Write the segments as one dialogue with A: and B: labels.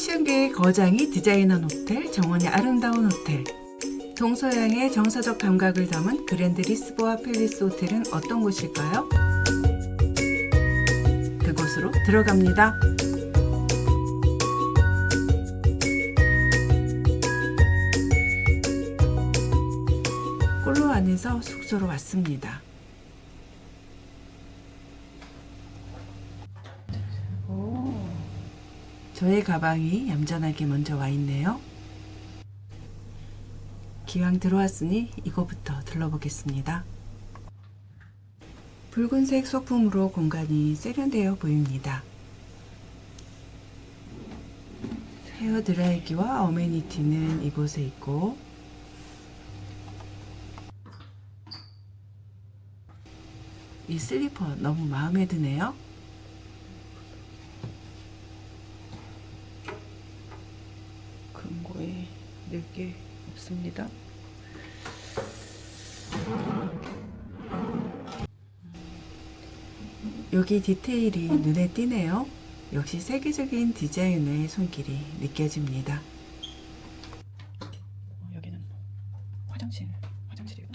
A: 패션계의 거장이 디자인한 호텔, 정원이 아름다운 호텔. 동서양의 정서적 감각을 담은 그랜드 리스보아 팰리스 호텔은 어떤 곳일까요? 그곳으로 들어갑니다. 꼴로 안에서 숙소로 왔습니다. 저의 가방이 얌전하게 먼저 와 있네요. 기왕 들어왔으니 이거부터 들러보겠습니다. 붉은색 소품으로 공간이 세련되어 보입니다. 헤어 드라이기와 어메니티는 이곳에 있고 이 슬리퍼 너무 마음에 드네요. 금고에 늘 게 없습니다. 여기 디테일이 눈에 띄네요. 역시 세계적인 디자이너의 손길이 느껴집니다.
B: 어, 여기는 화장실, 화장실이고.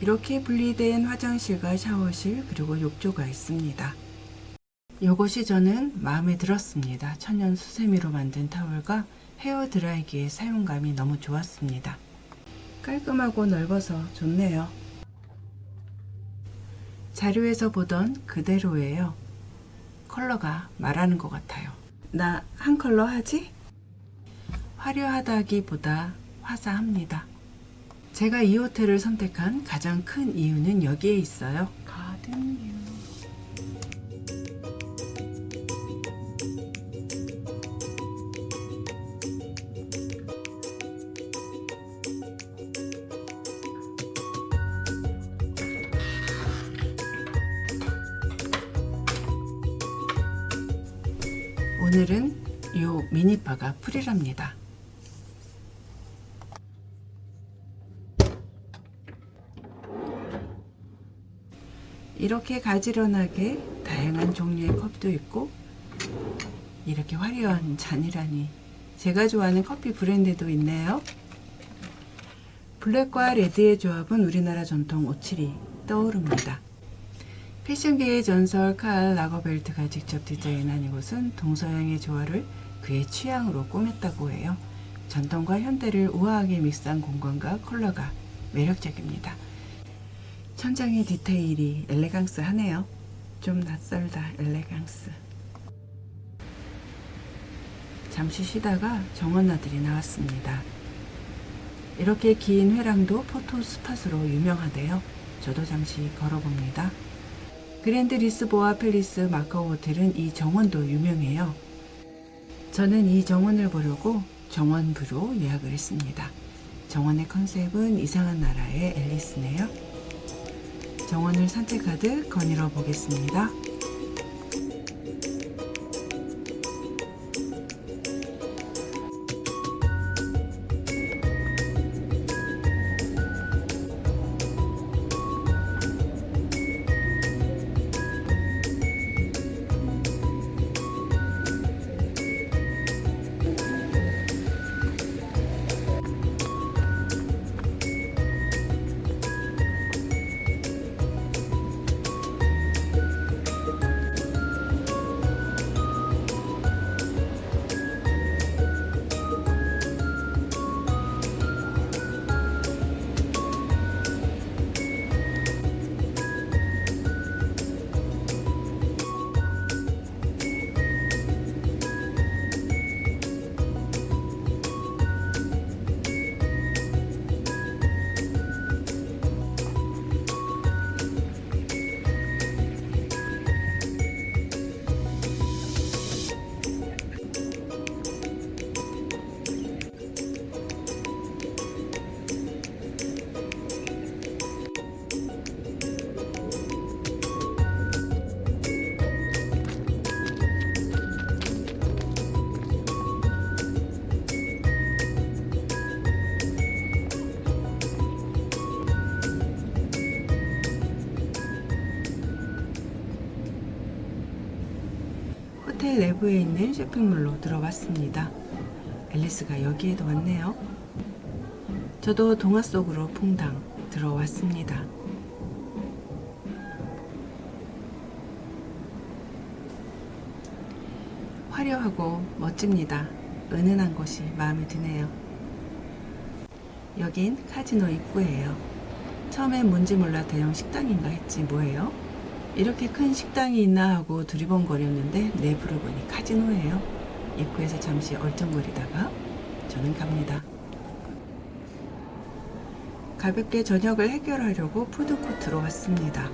A: 이렇게 분리된 화장실과 샤워실 그리고 욕조가 있습니다. 이것이 저는 마음에 들었습니다. 천연 수세미로 만든 타월과 헤어 드라이기의 사용감이 너무 좋았습니다. 깔끔하고 넓어서 좋네요. 자료에서 보던 그대로예요. 컬러가 말하는 것 같아요. 나 한 컬러 하지? 화려하다기보다 화사합니다. 제가 이 호텔을 선택한 가장 큰 이유는 여기에 있어요.
B: 가든
A: 오늘은 요 미니바가 풀이랍니다. 이렇게 가지런하게 다양한 종류의 컵도 있고 이렇게 화려한 잔이라니 제가 좋아하는 커피 브랜드도 있네요. 블랙과 레드의 조합은 우리나라 전통 오칠이 떠오릅니다. 패션계의 전설 칼 라거벨트가 직접 디자인한 이곳은 동서양의 조화를 그의 취향으로 꾸몄다고 해요. 전통과 현대를 우아하게 믹스한 공간과 컬러가 매력적입니다. 천장의 디테일이 엘레강스하네요. 좀 낯설다 엘레강스. 잠시 쉬다가 정원나들이 나왔습니다. 이렇게 긴 회랑도 포토 스팟으로 유명하대요. 저도 잠시 걸어봅니다. 그랜드 리스보아 팰리스 마카오 호텔은 이 정원도 유명해요. 저는 이 정원을 보려고 정원부로 예약을 했습니다. 정원의 컨셉은 이상한 나라의 앨리스네요. 정원을 산책하듯 거닐어 보겠습니다. 내부에 있는 쇼핑몰로 들어왔습니다. 앨리스가 여기에도 왔네요. 저도 동화 속으로 퐁당 들어왔습니다. 화려하고 멋집니다. 은은한 곳이 마음에 드네요. 여긴 카지노 입구예요. 처음엔 뭔지 몰라 대형 식당인가 했지 뭐예요? 이렇게 큰 식당이 있나 하고 두리번거렸는데 내부를 보니 카지노예요. 입구에서 잠시 얼쩡거리다가 저는 갑니다. 가볍게 저녁을 해결하려고 푸드코트로 왔습니다.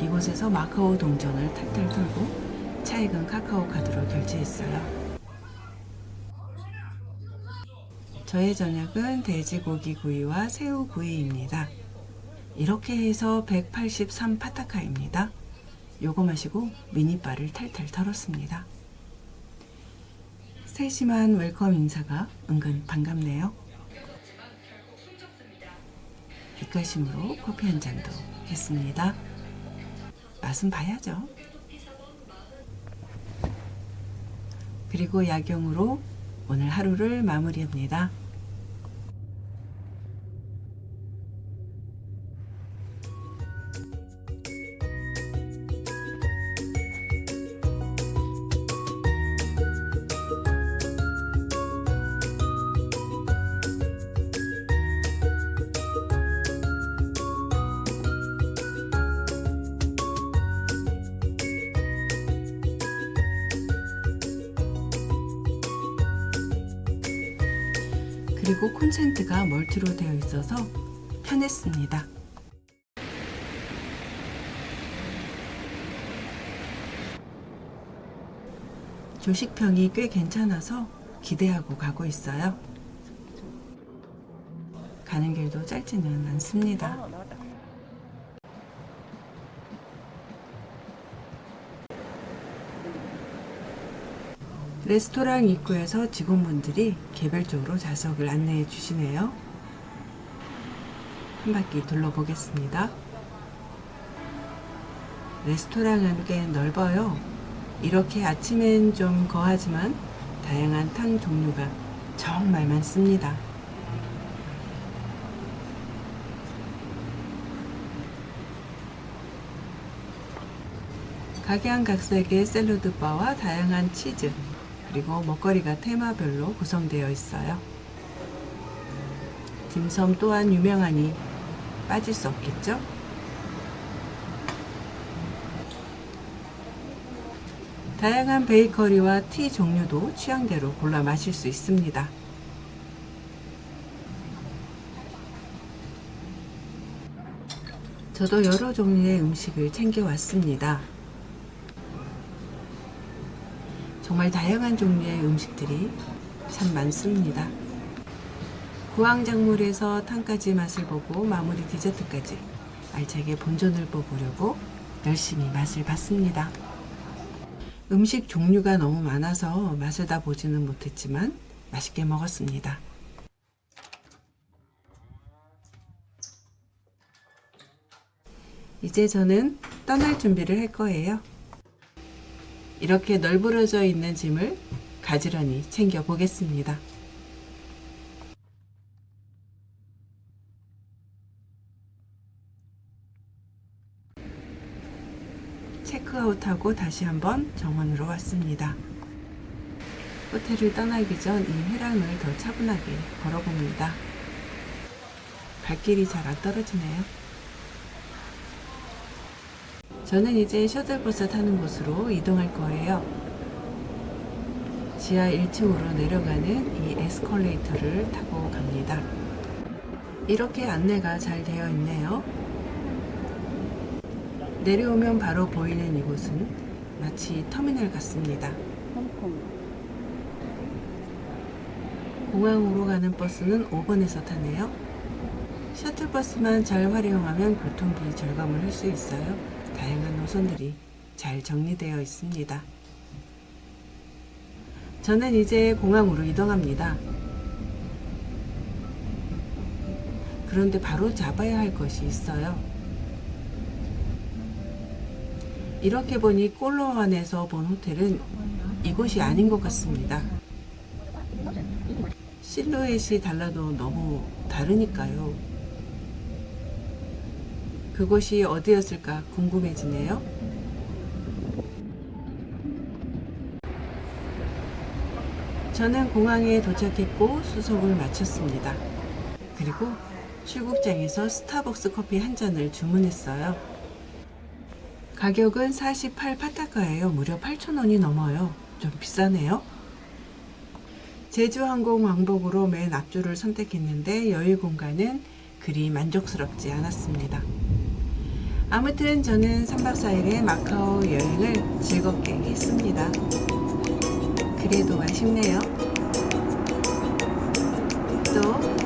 A: 이곳에서 마카오 동전을 탈탈 털고 차액은 카카오 카드로 결제했어요. 저의 저녁은 돼지고기 구이와 새우 구이입니다. 이렇게 해서 183 파타카입니다. 요거 마시고 미니바를 탈탈 털었습니다. 세심한 웰컴 인사가 은근 반갑네요. 입가심으로 커피 한 잔도 했습니다. 맛은 봐야죠. 그리고 야경으로 오늘 하루를 마무리합니다. 그리고 콘센트가 멀티로 되어 있어서 편했습니다. 조식평이 꽤 괜찮아서 기대하고 가고 있어요. 가는 길도 짧지는 않습니다. 레스토랑 입구에서 직원분들이 개별적으로 좌석을 안내해 주시네요. 한 바퀴 둘러보겠습니다. 레스토랑은 꽤 넓어요. 이렇게 아침엔 좀 거하지만 다양한 탕 종류가 정말 많습니다. 각양각색의 샐러드 바와 다양한 치즈, 그리고 먹거리가 테마별로 구성되어 있어요. 딤섬 또한 유명하니 빠질 수 없겠죠? 다양한 베이커리와 티 종류도 취향대로 골라 마실 수 있습니다. 저도 여러 종류의 음식을 챙겨왔습니다. 정말 다양한 종류의 음식들이 참 많습니다. 구황작물에서 탕까지 맛을 보고 마무리 디저트까지 알차게 본전을 뽑으려고 열심히 맛을 봤습니다. 음식 종류가 너무 많아서 맛을 다 보지는 못했지만 맛있게 먹었습니다. 이제 저는 떠날 준비를 할 거예요. 이렇게 널브러져 있는 짐을 가지런히 챙겨 보겠습니다. 체크아웃하고 다시 한번 정원으로 왔습니다. 호텔을 떠나기 전 이 회랑을 더 차분하게 걸어봅니다. 발길이 잘 안 떨어지네요. 저는 이제 셔틀버스 타는 곳으로 이동할 거예요. 지하 1층으로 내려가는 이 에스컬레이터를 타고 갑니다. 이렇게 안내가 잘 되어 있네요. 내려오면 바로 보이는 이곳은 마치 터미널 같습니다.
B: 홍콩.
A: 공항으로 가는 버스는 5번에서 타네요. 셔틀버스만 잘 활용하면 교통비 절감을 할 수 있어요. 다양한 노선들이 잘 정리되어 있습니다. 저는 이제 공항으로 이동합니다. 그런데 바로 잡아야 할 것이 있어요. 이렇게 보니 꼴로원에서 본 호텔은 이곳이 아닌 것 같습니다. 실루엣이 달라도 너무 다르니까요. 그곳이 어디였을까 궁금해지네요. 저는 공항에 도착했고 수속을 마쳤습니다. 그리고 출국장에서 스타벅스 커피 한 잔을 주문했어요. 가격은 48 파타카예요. 무려 8,000원이 넘어요. 좀 비싸네요. 제주항공 왕복으로 맨 앞줄을 선택했는데 여유 공간은 그리 만족스럽지 않았습니다. 아무튼 저는 3박 4일의 마카오 여행을 즐겁게 했습니다. 그래도 아쉽네요. 또